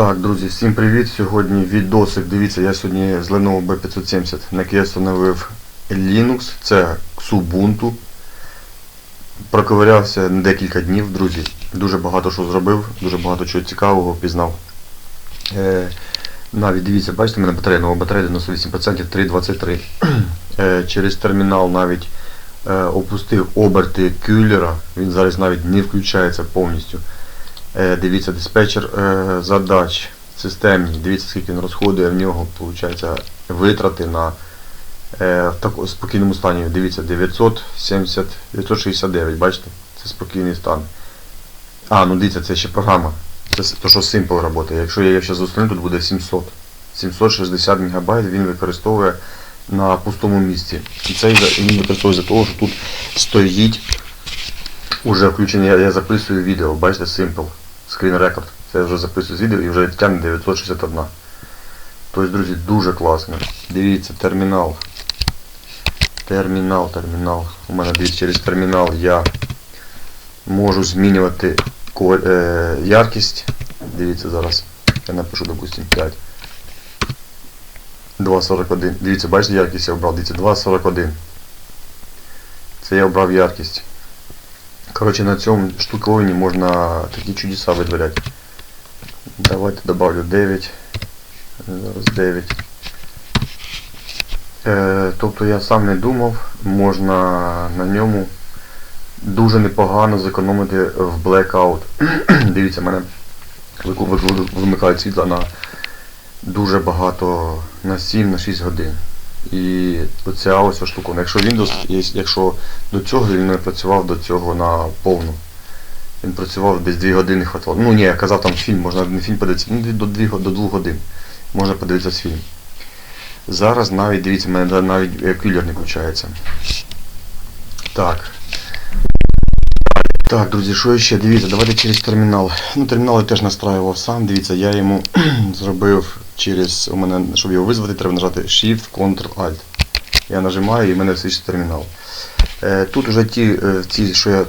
Так, друзі, всім привіт! Сьогодні відосик. Дивіться, я сьогодні з Lenovo B570 на Kia встановив Linux, це Xubuntu. Проковирявся декілька днів, друзі. Дуже багато що зробив, дуже багато чого цікавого пізнав. Е, навіть дивіться, бачите, в мене батарея, нова батарея 98% 3.23. Е, через термінал навіть е, опустив оберти кюлера, він зараз навіть не включається повністю. Е, Дивіться, диспетчер е, задач системні. Дивіться, скільки він розходує в нього, виходить, витрати на е, в таку, спокійному стані. Дивіться, 970, 969, бачите? Це спокійний стан. А, ну дивіться, це ще програма. Це то, що Simple працює. Якщо я її зараз установлю, тут буде 700. 760 МБ він використовує на пустому місці. І цей він використовує за того, що тут стоїть Уже включений, я, я записую відео, бачите, Simple, Screen Record. Це я вже записую з відео і вже тягне 961. Тобто, друзі, дуже класно. Дивіться, термінал. Термінал, термінал. У мене дивіться, через термінал я можу змінювати е, яркість. Дивіться зараз. Я напишу, допустим, 5. 2.41. Дивіться, бачите, яркість я обрав. Дивіться, 2.41. Це я обрав яркість. Короче, на цьому штуковині можна такі чудеса витворяти. Давайте добавлю 9. Зараз 9. Е, тобто я сам не думав, можна на ньому дуже непогано зекономити в blackout. Дивіться, мене вимикають світла на дуже багато, на 7-6 годин. І оця ось штука. Якщо Windows, якщо до цього він не працював до цього на повну. Він працював десь 2 години хватало. Ну ні, я казав там фільм, можна не фільм подивитися, ну до 2, до 2 годин можна подивитися фільм. Зараз навіть, дивіться, в мене навіть кулер кюлер не включається. Так. Так, друзі, що ще? Дивіться, давайте через термінал. Ну, термінал я теж настраював сам. Дивіться, я йому зробив через. У мене, щоб його визвати, треба нажати Shift, Ctrl, Alt. Я нажимаю і в мене свічить термінал. Е, тут вже ті, е, ці, що я,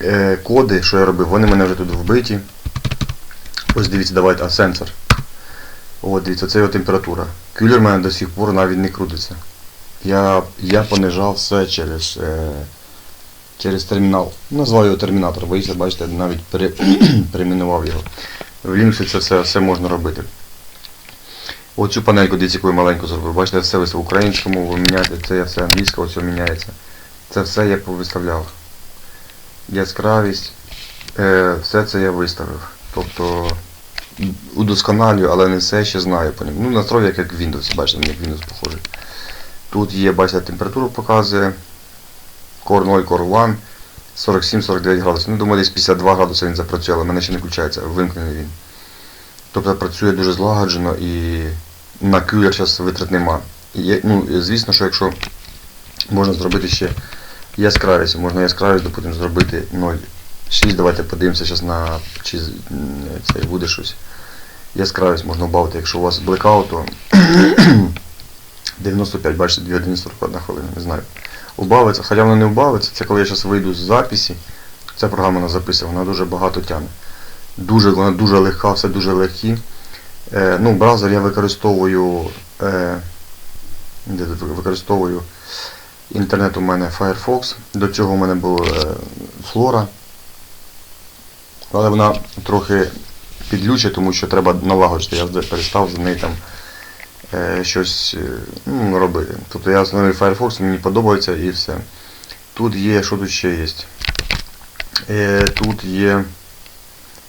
е, коди, що я робив, вони в мене вже тут вбиті. Ось дивіться, давайте, а сенсор. От, дивіться, це його температура. Кюлер в мене до сих пор навіть не крутиться. Я, я понижав все через, через термінал. Назвав його термінатор, боїться, бачите, навіть пере, перейменував його. В Linux це все, все можна робити. Оцю панельку, дивіться, яку я маленьку зробив. Бачите, все в українському ви міняєте, це все англійська, ось міняється. Це все я повиставляв. Яскравість, е, все це я виставив. Тобто удосконалюю, але не все ще знаю по ньому. Ну, настрой як Windows, бачите, як Windows похожий. Тут є, бачите, температуру показує. Core 0, Core 1, 47-49 градусів. Ну, думаю, десь 52 градуси він запрацює, але мене ще не включається, вимкнений він. Тобто працює дуже злагоджено і на кюлер зараз витрат нема. І ну, звісно, що якщо можна зробити ще яскравість, можна яскравість, допустим, зробити 0,6. Давайте подивимося зараз на чи це буде щось. Яскравість можна вбавити, якщо у вас блекаут, то 95, бачите, 2 години 41 хвилина, не знаю. Убавиться, хоча воно не убавиться, це коли я зараз вийду з записі, ця програма вона записує, вона дуже багато тягне. Дуже, вона дуже легка, все дуже легкі. Е, ну, браузер я використовую, е, де використовую інтернет у мене Firefox. До цього у мене була е, Flora. Але вона трохи підлюча, тому що треба налагоджити. Я вже перестав за неї там щось е, ну, робити. Тобто я встановив Firefox, мені подобається і все. Тут є, що тут ще є? Е, тут є.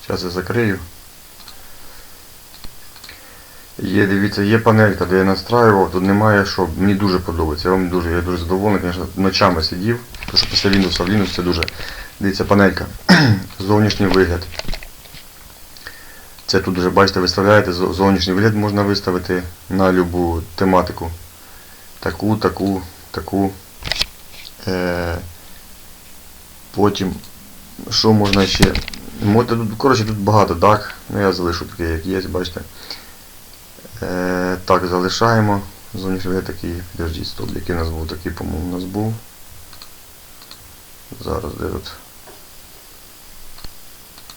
Зараз я закрию. Є, дивіться, є панелька, де я настраював, тут немає що, мені дуже подобається. Я вам дуже, я дуже задоволений, звісно, ночами сидів, тому що після Windows, в Linux це дуже. Дивіться, панелька. Зовнішній вигляд. Це тут вже, бачите, виставляєте, зовнішній вигляд можна виставити на любу тематику. Таку, таку, таку. Е, потім, що можна ще? Можна тут, коротше, тут багато так. Ну я залишу таке, як є, бачите. Е, так, залишаємо. Зовнішній вигляд такий, підождіть, стоп, який у нас був такий, по-моєму, у нас був. Зараз де тут.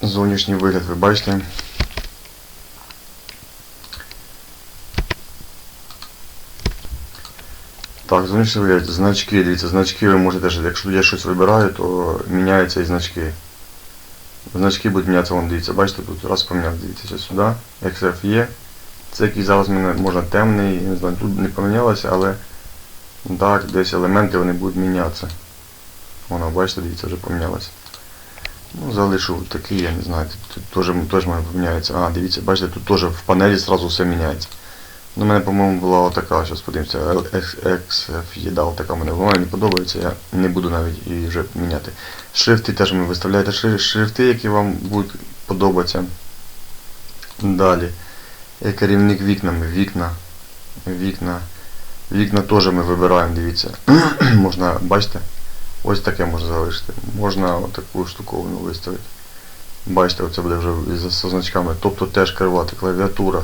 Зовнішній вигляд, ви бачите. Так, зовнішній вигляд, значки, дивіться, значки ви можете якщо я щось вибираю, то міняються і значки. Значки будуть мінятися, вон дивіться, бачите, тут раз помінявся, дивіться, сюди, XF є. Це який зараз можна темний, не знаю, тут не помінялося, але так, десь елементи вони будуть мінятися. Воно, бачите, дивіться, вже помінялося. Ну, залишу такий, я не знаю, тут теж, теж поміняється. А, дивіться, бачите, тут теж в панелі зразу все міняється. Ну, у мене, по-моєму, була отака, зараз подивимося, XF їда, отака мене. Вона мені подобається, я не буду навіть її вже міняти. Шрифти теж ви виставляєте шрифти, які вам будуть подобатися. Далі. Е, Керівник вікнами, вікна. Вікна. Вікна теж ми вибираємо, дивіться. можна, бачите? Ось таке можна залишити. Можна отаку штуковину виставити. Бачите, оце буде вже з з значками. Тобто теж керувати клавіатура.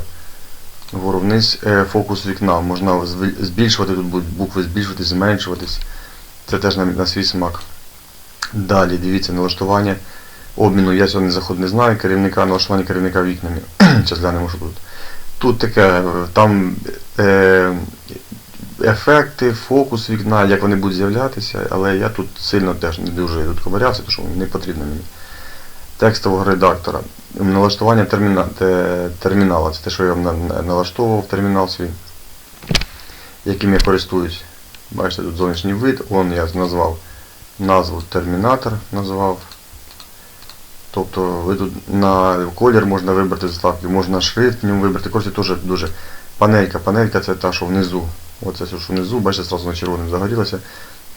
Вгору вниз е, фокус вікна. Можна збільшувати, тут будуть букви збільшуватись, зменшуватись. Це теж на, на свій смак. Далі, дивіться, налаштування обміну. Я сьогодні заход не знаю, керівника, налаштування керівника вікнами. Зараз глянемо, що тут. Тут таке, е, там е, ефекти, фокус вікна, як вони будуть з'являтися, але я тут сильно теж не дуже тут ковирявся, тому що не потрібно мені. Текстового редактора. Налаштування терміна, термінала. Це те, що я на- на- налаштовував термінал свій, яким я користуюсь. Бачите, тут зовнішній вид, он я назвав назву термінатор назвав. Тобто ви тут на колір можна вибрати заставки, можна шрифт в ньому вибрати. Коротше, теж дуже панелька. Панелька це та, що внизу. Оце що внизу, бачите, зразу на червоним загорілося.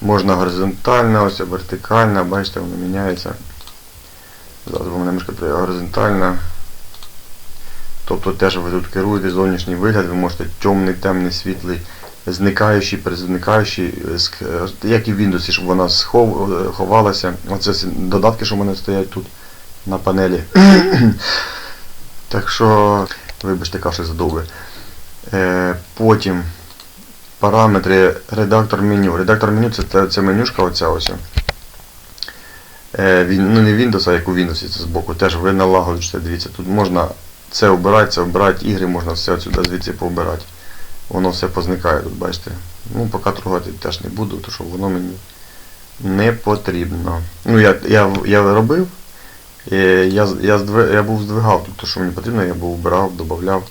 Можна горизонтальна, ось вертикальна, бачите, воно міняється. Зараз у мене мишка при- горизонтальна. Тобто теж ви тут керуєте зовнішній вигляд, ви можете темний, темний, світлий, зникаючий, перезникаючий, е, е, як і в Windows, щоб вона схов, е, ховалася. Оце додатки, що в мене стоять тут на панелі. так що, вибачте, каші задовго. Е, потім параметри редактор меню. Редактор меню це, це менюшка оця ось. Е, ну не Windows, а як у Windows це збоку. Теж ви налагоджуєте, дивіться, тут можна це обирати, це обирати, ігри можна все отсюди звідси пообирати. Воно все позникає тут, бачите. Ну, поки трогати теж не буду, тому що воно мені не потрібно. Ну, я, я, я робив, е, я, я, я був здвигав тут, то, що мені потрібно, я був обирав, додавав.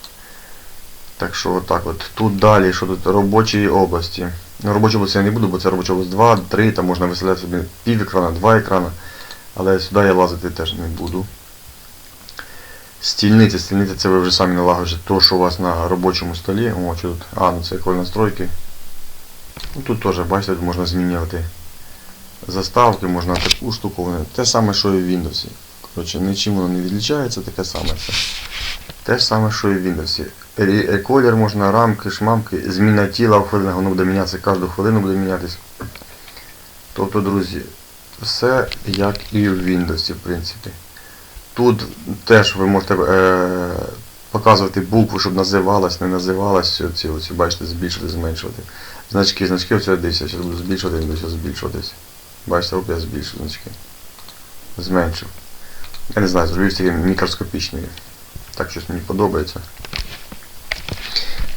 Так що отак от. Тут далі, що тут робочі області. Ну, робочі я не буду, бо це робоча область 2, 3, там можна виставляти собі пів екрана, два екрана. Але сюди я лазити теж не буду. Стільниця, стільниця це ви вже самі налагоджуєте то, що у вас на робочому столі. О, що тут? А, ну це коли настройки. Ну, тут теж, бачите, тут можна змінювати заставки, можна таку штуку. Те саме, що і в Windows. Коротше, нічим воно не відлічається, таке саме це. Те ж саме, що і в Windows. Колір можна, рамки, шмамки, зміна тіла в хвилинах, воно буде мінятися, кожну хвилину буде мінятися. Тобто, друзі, все як і в Windows, в принципі. Тут теж ви можете е, показувати букву, щоб називалась, не називалась, оці, оці, бачите, збільшувати, зменшувати. Значки, значки, оце дивіться, зараз буду збільшувати, він буде збільшуватись. Бачите, я збільшив значки. Зменшив. Я не знаю, зробив такі мікроскопічні. Так щось мені подобається.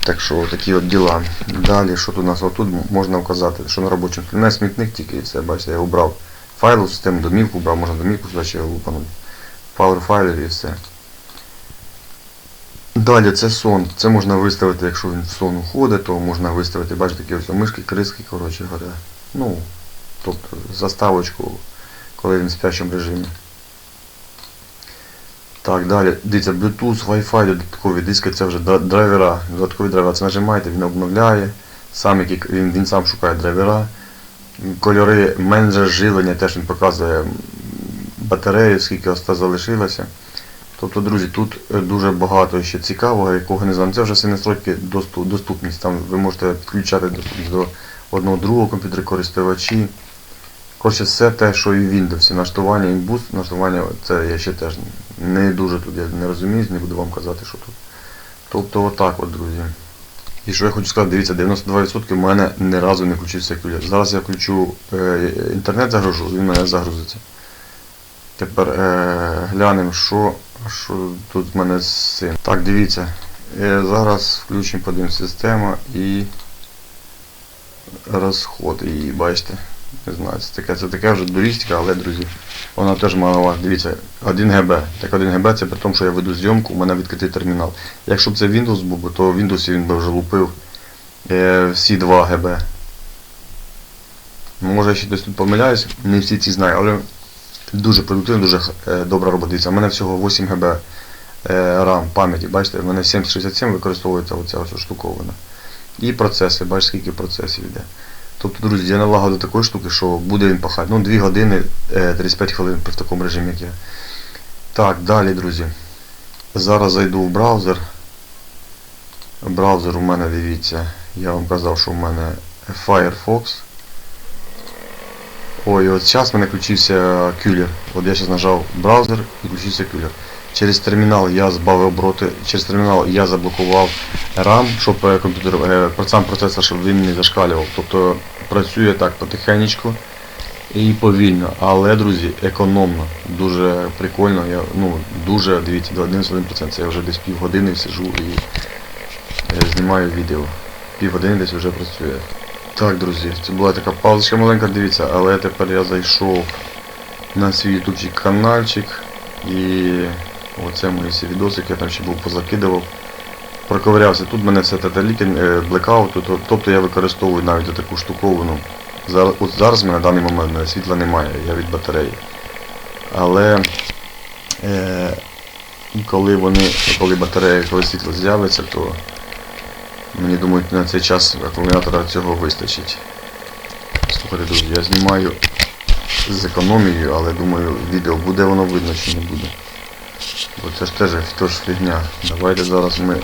Так що такі от діла. Далі, що тут у нас отут можна вказати, що на робочому столі. У смітник тільки і все, бачите, я обрав файлову систему, домівку брав, можна домівку сюди ще лупанути. Power файлів і все. Далі це сон. Це можна виставити, якщо він в сон уходить, то можна виставити, бачите, такі ось мишки, криски, коротше говоря. Ну, тобто заставочку, коли він в спящому режимі. Так, далі. Дивіться, Bluetooth, Wi-Fi, додаткові диски, це вже драйвера. Додаткові драйвера. Це нажимаєте, він обновляє. Сам, який, він, він сам шукає драйвера. Кольори менеджер живлення теж він показує батарею, скільки оста залишилося. Тобто, друзі, тут е, дуже багато ще цікавого, якого не знаю. Це вже всі настройки доступ, доступність. Там ви можете підключати доступність до одного другого комп'ютера користувачі. Коротше, все те, що і в Windows, налаштування, імбус, налаштування, це я ще теж не дуже тут я не розумію, не буду вам казати, що тут. Тобто отак от, друзі. І що я хочу сказати, дивіться, 92% в мене ні разу не включився акумулятор. Зараз я включу е, інтернет загружу, він мене загрузиться. Тепер е, глянемо, що, що тут в мене з цим. Так, дивіться. Е, зараз включимо подивимось систему і розход її, бачите. Не знаю, це таке, це таке вже дурістика, але, друзі, вона теж мала, дивіться, 1 ГБ. Так 1 ГБ це при тому, що я веду зйомку, у мене відкритий термінал. Якщо б це Windows був, то в Windows він би вже лупив е, всі 2 ГБ. Може я ще десь тут помиляюсь, не всі ці знаю, але дуже продуктивно, дуже е, добра робота. Дивіться, у мене всього 8 ГБ е, RAM пам'яті, бачите, в мене 767 використовується оця ось штуковина. І процеси, бачите, скільки процесів йде. Тобто, друзі, я налагодив такої штуки, що буде він пахати. Ну, 2 години е, 35 хвилин в такому режимі, як я. Так, далі, друзі. Зараз зайду в браузер. Браузер у мене, дивіться, я вам казав, що у мене Firefox. Ой, от зараз в мене включився кюлер. От я зараз нажав браузер і включився кюлер. Через термінал я збавив обороти, через термінал я заблокував RAM, щоб е, комп'ютер, е, сам процесор, щоб він не зашкалював. Тобто працює так потихенечку і повільно, але, друзі, економно, дуже прикольно. Я, ну, дуже, дивіться, до 11%. Це я вже десь півгодини сижу і е, знімаю відео. Півгодини десь вже працює. Так, друзі, це була така паузочка маленька, дивіться, але тепер я зайшов на свій ютубчик каналчик і оце мої всі відосики, я там ще був позакидував. Проковирявся. Тут мене все теталікен, блекаут, тобто я використовую навіть таку штуковину. Зараз, от зараз в мене на даний момент світла немає, я від батареї. Але е, коли вони, коли батарея, коли світло з'явиться, то Мені думають на цей час акумулятора цього вистачить. Слухайте, друзі, я знімаю з економією, але думаю, відео буде воно видно чи не буде. Бо це ж теж теж фігня. Давайте зараз ми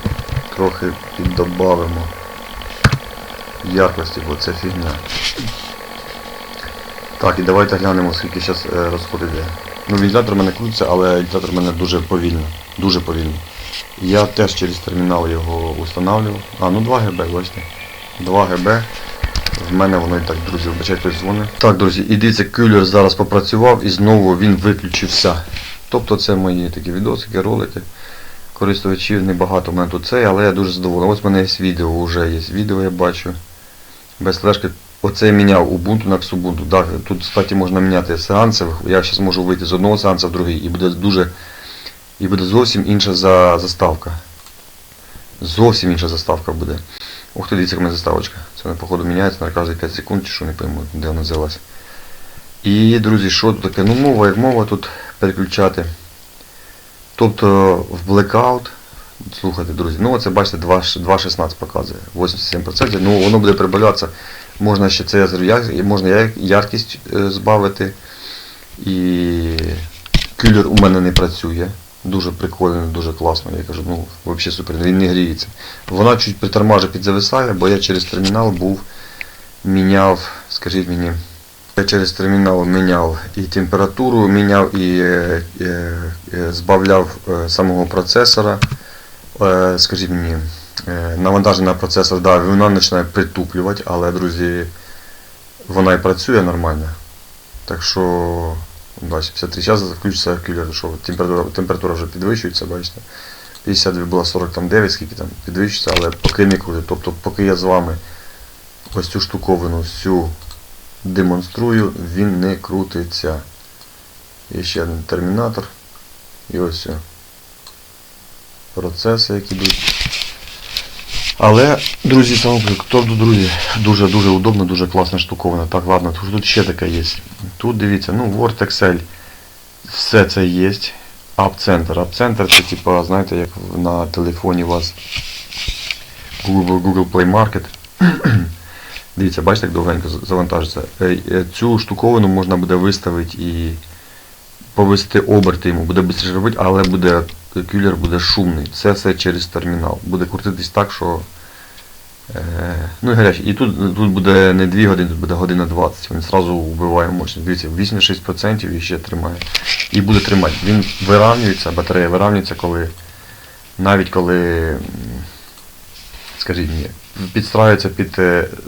трохи піддобавимо яркості, бо це фігня. Так, і давайте глянемо, скільки зараз розход іде. Ну, вентилятор у мене крутиться, але вентилятор у мене дуже повільно. Дуже повільно. Я теж через термінал його устанавливав. А, ну 2 ГБ, бачите. 2 ГБ. В мене воно і так, друзі, вибачайте, дзвонить. Так, друзі, і дивіться, кюлер зараз попрацював і знову він виключився. Тобто це мої такі відосики, ролики. Користувачів небагато в мене тут це, але я дуже задоволений. Ось в мене є відео, вже є відео, я бачу. Без флешки. Оце я міняв Ubuntu на Xubuntu. Так, тут, кстати, можна міняти сеанси. Я зараз можу вийти з одного сеансу в другий і буде дуже і буде зовсім інша за заставка. Зовсім інша заставка буде. Ух ти, дивіться, яка мене заставочка. Це походу, міняється на кожні 5 секунд, чи що не пойму, де вона взялась. І, друзі, що тут таке? Ну, мова як мова тут переключати. Тобто в Blackout, слухайте, друзі, ну оце бачите 2.16 показує, 87%, ну воно буде прибавлятися. Можна ще це можна яркість е, збавити. І кюлер у мене не працює. Дуже прикольно, дуже класно. Я кажу, ну взагалі супер, він не гріється. Вона чуть притормаже підзависає, бо я через термінал був, міняв, скажіть мені, я через термінал міняв і температуру, міняв і е, е, е, збавляв самого процесора. Скажіть мені, навантаження на процесор, да, вона починає притуплювати, але, друзі, вона і працює нормально. Так що... Бачите, 53 часа включиться кюлер, що температура, температура вже підвищується, бачите. 52 була 49, скільки там підвищується, але поки не крутить. Тобто поки я з вами ось цю штуковину всю демонструю, він не крутиться. Є ще один термінатор. І ось. Процеси, які йдуть. Але, друзі, тобто, друзі, дуже-дуже удобно, дуже класна штуковина. Так, ладно, тут, ще таке є. Тут дивіться, ну, Word, Excel, все це є. App-центр. App-центр це типа, знаєте, як на телефоні у вас Google, Google Play Market. Дивіться, бачите, як довгенько завантажиться. Цю штуковину можна буде виставити і повести оберти йому, буде швидше робити, але буде кюлер буде шумний. Це все через термінал. Буде крутитись так, що. Е, ну і гарячий. І тут тут буде не 2 години, тут буде година 20. Він одразу вбиває мощність. Дивіться, 86% і ще тримає. І буде тримати. Він виравнюється, батарея виравнюється, коли навіть коли, скажіть мені, підстраюється під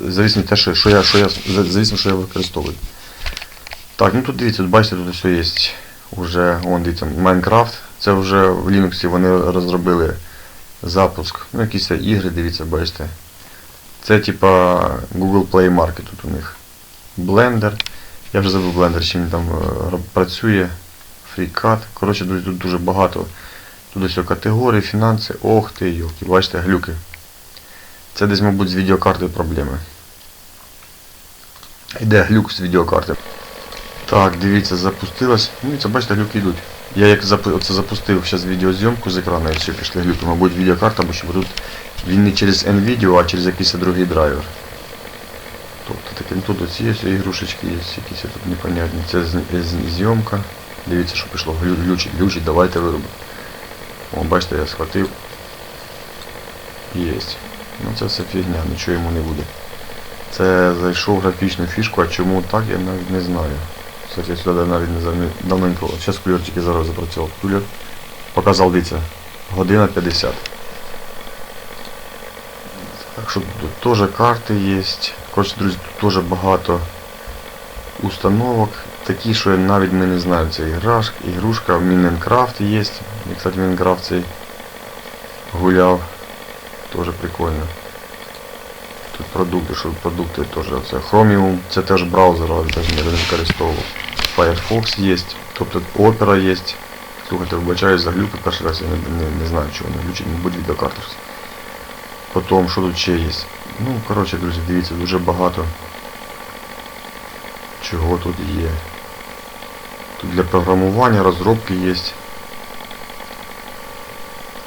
завісно те, що, що я що я, завісно, що я використовую. Так, ну тут дивіться, тут бачите, тут все є. Уже, вон дивіться, Майнкрафт. Це вже в Linux вони розробили запуск. Ну, якісь ігри, дивіться, бачите. Це типа Google Play Market тут у них. Blender. Я вже забув Blender, чим він там е, працює. FreeCAD. Коротше, тут дуже багато. Тут ось категорії, фінанси. Ох ти, йолки, бачите, глюки. Це десь, мабуть, з відеокартою проблеми. Іде глюк з відеокарти. Так, дивіться, запустилось. Ну, це бачите, глюки йдуть. Я як запу... оце запустив зараз відеозйомку з екрану, і ще пішли глюки. Мабуть, відеокарта, бо що тут він не через NVIDIA, а через якийсь другий драйвер. Тобто таке, ну, тут оці є ігрушечки, є якісь тут непонятні. Це зйомка. Дивіться, що пішло. Глючить, глючить, давайте виробимо. О, бачите, я схватив. Єсть. Ну це все фігня, нічого йому не буде. Це зайшов графічну фішку, а чому так, я навіть не знаю. Кстати, я сюди навіть не зам- давно. Зараз кульор тільки зараз запрацював. Кульор показав, дивіться, година 50. Так що тут теж карти є. Коротше, друзі, тут теж багато установок. Такі, що я навіть не знаємо. Це іграш, ігрушка, в Міненкрафт є. Я, кстати, Міненкрафт цей гуляв. Теж прикольно. Тут продукти, що продукти теж це Chromium, це теж браузер, але теж не використовував. Firefox є, тобто Opera є. Слухайте, вибачаюсь за глюки, перший раз я не, не, не знаю, чого не глючить, мабуть відеокарта. Потім, що тут ще є? Ну, коротше, друзі, дивіться, дуже багато чого тут є. Тут для програмування, розробки є.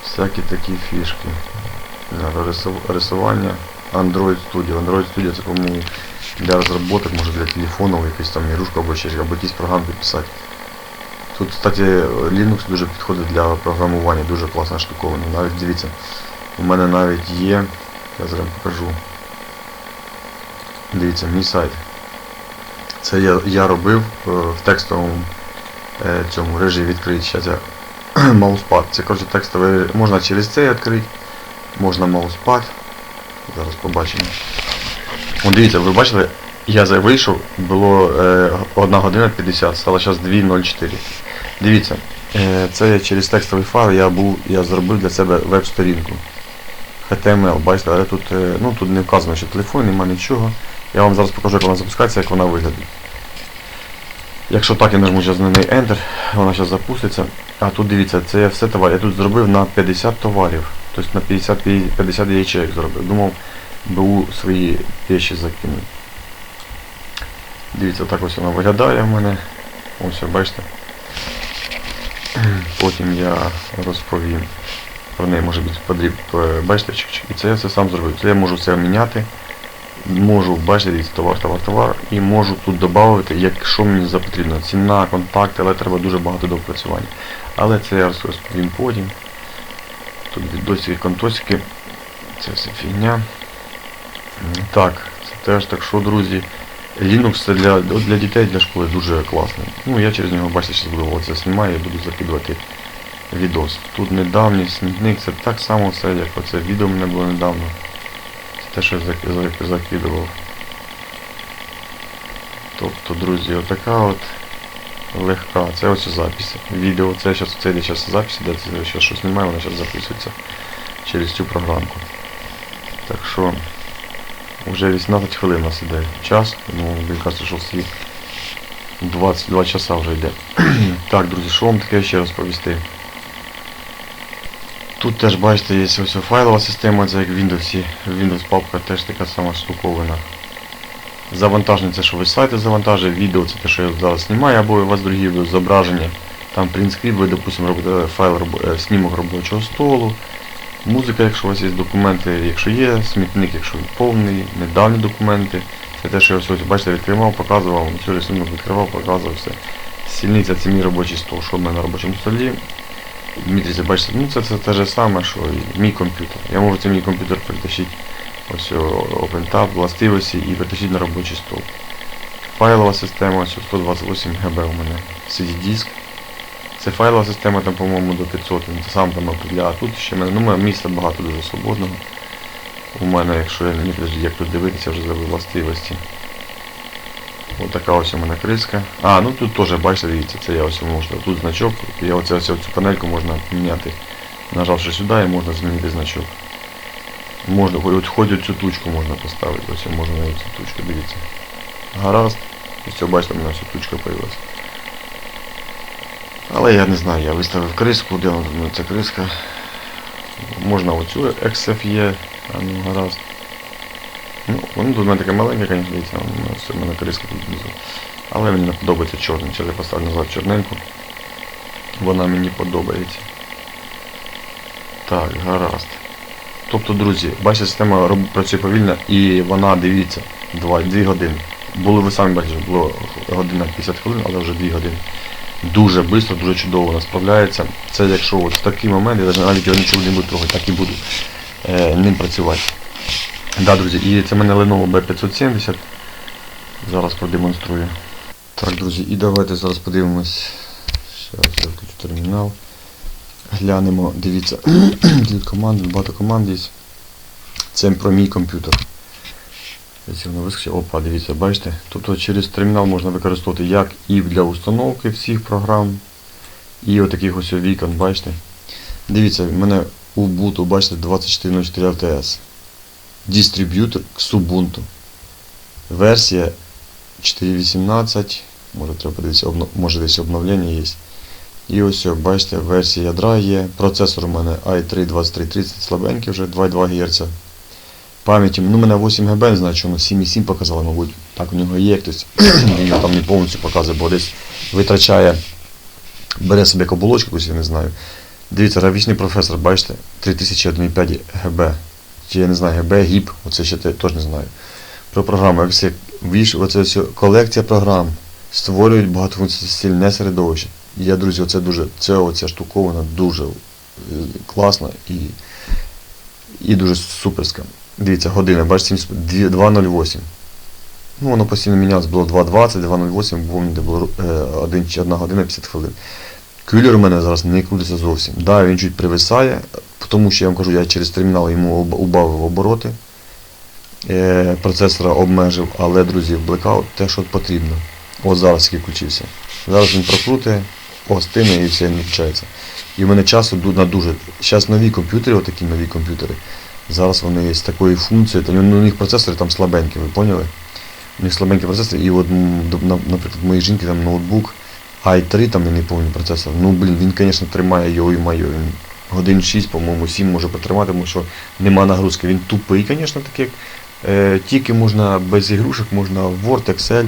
Всякі такі фішки. Рисування Android Studio. Android Studio це, по-моєму, для розробок, може для телефону, якусь там ігрушку або ще або якісь програмки писати. Тут, кстати, Linux дуже підходить для програмування, дуже класна штуковина. Навіть дивіться, у мене навіть є, я зараз покажу. Дивіться, мій сайт. Це я, я робив е, в текстовому е, цьому режимі відкрити. Зараз я мауспад. Це коротше текстовий, можна через цей відкрити, можна мауспад. Зараз побачимо. О, дивіться, ви бачили, я вийшов, було е, 1 година 50, стало зараз 2.04. Дивіться, е, це через текстовий файл я був, я зробив для себе веб-сторінку. HTML, бачите, але тут, е, ну, тут не вказано, що телефон, нема нічого. Я вам зараз покажу, як вона запускається, як вона виглядає. Якщо так, я нажму зараз на неї Enter, вона зараз запуститься. А тут дивіться, це я все товар. Я тут зробив на 50 товарів. Тобто на 50, 50 ячеїк зробив. Думав, БУ свої вещи закину. Дивіться, так ось вона виглядає в мене. Ось, бачите. Потім я розповім. Про неї може бути подріб, е, бачите. І це я все сам зробив. Це я можу все міняти. Можу, дивіться, товар, товар, товар. І можу тут додати, якщо мені запотрібно. Ціна, контакти, але треба дуже багато допрацювання. Але це я розповім потім. Тут відосики, контосики. Це все фігня. Так, це теж так що, друзі. Linux це для, для дітей, для школи дуже класний. Ну я через нього, бачите, зараз буду знімаю і буду закидувати відос. Тут недавній смітник, це так само все, як оце відео мене було недавно. Це те, що я зак- зак- закидував. Тобто, друзі, отака от легка. Це ось запись. Відео, це зараз це йде зараз запись, де це щось немає, вона зараз записується через цю програмку. Так що вже 18 хвилин у нас іде час, ну, якраз що світ 22 часа вже йде. так, друзі, що вам таке ще розповісти? Тут теж бачите, є ось файлова система, це як в Windows. Windows папка теж така сама штуковина. Завантаження це що ви з сайту завантажує, відео це те, що я зараз знімаю, або у вас другі зображення. Там принтскріп, ви, допустимо, робите файл роб- е, снімок робочого столу. Музика, якщо у вас є документи, якщо є, смітник, якщо повний, недавні документи. Це те, що я ось, бачите, відкривав, показував, цю рисунок відкривав, показував все. Сільниця це мій робочий стол, що в мене на робочому столі. Дмитрій, бачите, ну це, це те ж саме, що і мій комп'ютер. Я можу цей мій комп'ютер перетащити ось о, OpenTab, властивості і перетащити на робочий стол. Файлова система, ось 128 ГБ у мене. CD-диск. Це файлова система, там, по-моєму, до 500, він сам там определяє. Тут ще мене, ну, місця багато дуже свободного. У мене, якщо я не подожди, як тут дивитися, вже забив властивості. Ось така ось у мене криска. А, ну тут теж, бачите, дивіться, це я ось можу. Тут значок, я оце, ось цю панельку можна міняти. Нажавши сюди і можна змінити значок. Можна, хоч, хоч цю тучку можна поставити. Ось можна на цю тучку, дивіться. Гаразд. І все, бачите, у ось тучка появилась. Але я не знаю, я виставив криску, де вона ця криска. Можна оцю XFE, а ну гаразд. Ну, воно тут у мене таке маленьке, звісно, дивіться, у мене криска тут внизу. Але мені не подобається чорний. Зараз я поставлю назад чорненьку. Вона мені подобається. Так, гаразд. Тобто, друзі, бачите, система працює повільно і вона, дивіться, 2, 2 години. Було, ви самі бачите, було година 50 хвилин, але вже 2 години. Дуже швидко, дуже чудово вона справляється. Це якщо от в такий момент, я навіть- його нічого не буду трогати, так і буду е, ним працювати. Да, друзі, і це в мене Lenovo B570. Зараз продемонструю. Так, друзі, і давайте зараз подивимось. Зараз я включу термінал. Глянемо, дивіться, тут команди, багато команд є. Це про мій комп'ютер. Опа, дивіться, бачите? Тобто через термінал можна використовувати як і для установки всіх програм, і отаких ось вікон, бачите? Дивіться, в мене Ubuntu, бачите, 2404 LTS. Дистриб'ютор к Ubuntu. Версія 4.18. Може треба подивитися, може десь обновлення є. І ось, бачите, версія ядра є. Процесор у мене i3 2330 слабенький вже 2,2 Гц. Пам'яті, ну у мене 8 ГБ, не знаю, чому 7,7 показали, мабуть. Так у нього є хтось. Він там не повністю показує, бо десь витрачає, бере собі як оболочку, я не знаю. Дивіться, графічний професор, бачите, 3001,5 ГБ. Чи я не знаю, ГБ, ГІП, оце ще теж не знаю. Про програму, як все, оце все, колекція програм створюють багатофункціональне середовище. Я, друзі, оце дуже, це оця штуковина дуже е, класна і, і дуже суперська. Дивіться, година, бачите, 2.08. Ну, воно постійно мінялось, було 2.20, 2.08, було де було 1, 1 година 50 хвилин. Кюлер у мене зараз не крутиться зовсім. Да, він чуть привисає, тому що я вам кажу, я через термінал йому убавив обороти. Е, процесора обмежив, але, друзі, Blackout те, що потрібно. От зараз який включився. Зараз він остине і все не включається. І в мене часу на дуже. Зараз нові комп'ютери, отакі нові комп'ютери. Зараз вони є з такою функцією, та, ну, у них процесори там слабенькі, ви поняли? У них слабенькі процесори, і от, наприклад, моїй жінки там ноутбук i3, там не повний процесор. Ну, блін, він, звісно, тримає його і маю. Він годин 6, по-моєму, 7 може потримати, тому що нема нагрузки. Він тупий, звісно, так як е, тільки можна без ігрушок, можна Word, Excel,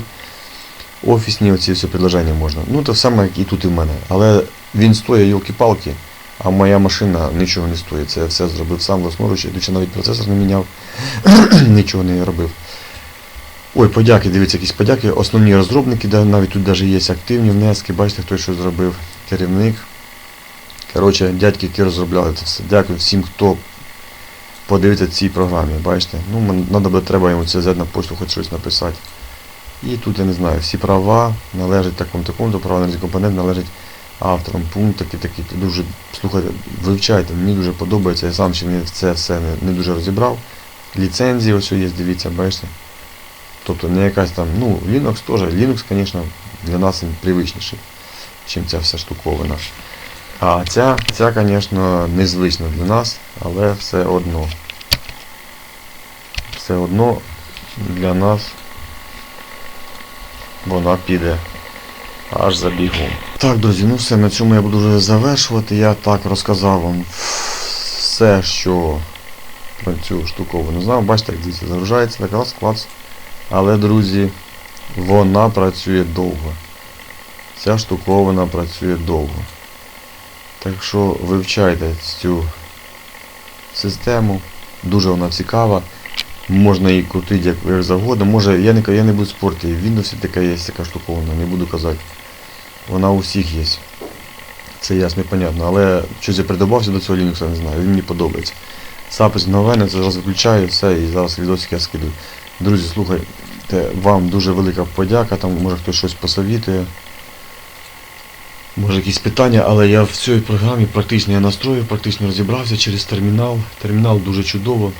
офісні оці всі предложення можна. Ну, то саме, як і тут і в мене. Але він стоїть йолки-палки, а моя машина нічого не стоїть. Це я все зробив сам власноруч, я навіть процесор не міняв, нічого не робив. Ой, подяки, дивіться, якісь подяки. Основні розробники, де навіть тут навіть є активні внески, бачите, хто що зробив, керівник. Коротше, дядьки, які розробляли це все. Дякую всім, хто подивиться цій програмі, бачите. Ну, мен- треба йому це на почту хоч щось написати. І тут, я не знаю, всі права належать такому такому, права на компонент належить авторам, пункт такий, такий. Дуже, слухайте, вивчайте, мені дуже подобається, я сам ще не, це все не, не дуже розібрав. Ліцензії ось є, дивіться, бачите. Тобто не якась там, ну, Linux теж, Linux, звісно, для нас привичніший, чим ця вся штуковина. А ця, ця, звісно, незвична для нас, але все одно. Все одно для нас вона піде аж за бігом. Так, друзі, ну все, на цьому я буду вже завершувати. Я так розказав вам все, що про цю штуковину знав. Бачите, як дивіться, загружається, так раз, клац. Але, друзі, вона працює довго. Ця штуковина працює довго. Так що вивчайте цю систему. Дуже вона цікава. Можна її крутити як, завгодно. Може, я не, я не буду спорти. В Windows така є така штуковина, не буду казати. Вона у всіх є. Це ясно понятно. Але щось я придобався до цього Linux, не знаю. Він мені подобається. Запис новини, це зараз виключаю, все, і зараз відосик я скидаю. Друзі, слухайте, вам дуже велика подяка, там може хтось щось посовітує. Може якісь питання, але я в цій програмі практично я настроїв, практично розібрався через термінал. Термінал дуже чудово.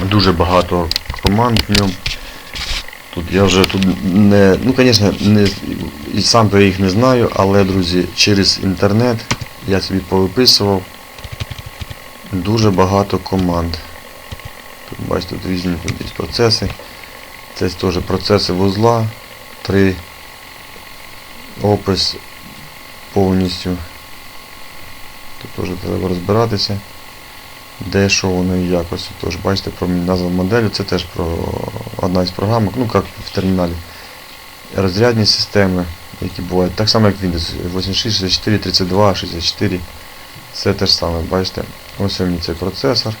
Дуже багато команд в ньому. Тут я вже тут не. Ну, звісно, не, і сам то їх не знаю, але, друзі, через інтернет я собі повиписував дуже багато команд. Тут бачите, тут різні тут процеси. Це теж процеси вузла. Три. Опис повністю. Тут теж треба розбиратися. Де що воно і як тож бачите про назва моделі, це теж про одна із програмок, ну як в терміналі. Розрядні системи, які бувають. Так само як Windows 86, 64, 32, 64. Все те ж саме, бачите. Ось у мене цей процесор.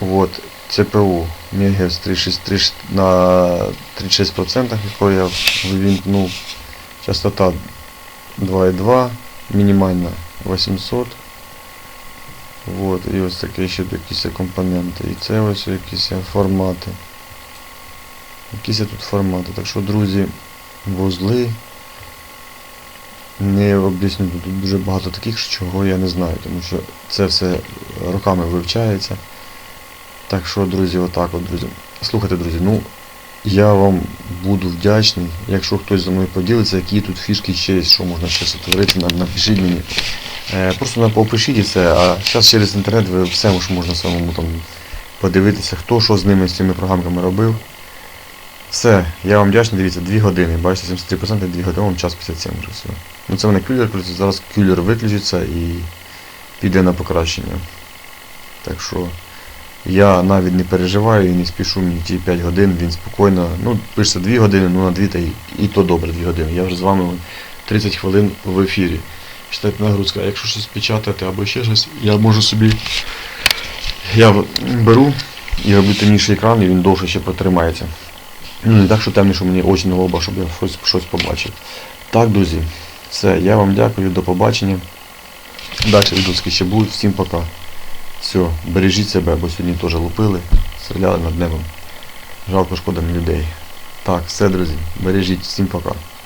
Вот, CPU Megahertz 363 на 36%, якого я вивімкнув. Частота 2,2, мінімальна 800. Вот, і ось такі ще якісь компоненти. І це ось якісь формати. Якісь тут формати. Так що, друзі, вузли. Не об'ясню, тут дуже багато таких, чого я не знаю, тому що це все роками вивчається. Так що, друзі, отак от, друзі. Слухайте, друзі, ну я вам буду вдячний, якщо хтось зі мною поділиться, які тут фішки ще є, що можна ще сотворити, напишіть мені. Е, просто на попишіть все, а зараз через інтернет ви все що можна самому там подивитися, хто що з ними, з цими програмками робив. Все, я вам вдячний, дивіться, 2 години, бачите, 73% 2 години, вам час 57 вже все. Ну це мене кюлер крутиться, зараз кюлер виключиться і піде на покращення. Так що я навіть не переживаю і не спішу мені ті 5 годин, він спокійно, ну пишеться 2 години, ну на 2 та і, і то добре 2 години. Я вже з вами 30 хвилин в ефірі. Читайте нагрузка, якщо щось печатати або ще щось, я можу собі. Я беру і роблю темніший екран, і він довше ще протримається. Не так, що темний, що мені очі на лоба, щоб я щось, щось побачив. Так, друзі, все, я вам дякую, до побачення. Далі відоски ще будуть, всім пока. Все, бережіть себе, бо сьогодні теж лупили, стріляли над небом. Жалко шкода людей. Так, все, друзі, бережіть, всім пока.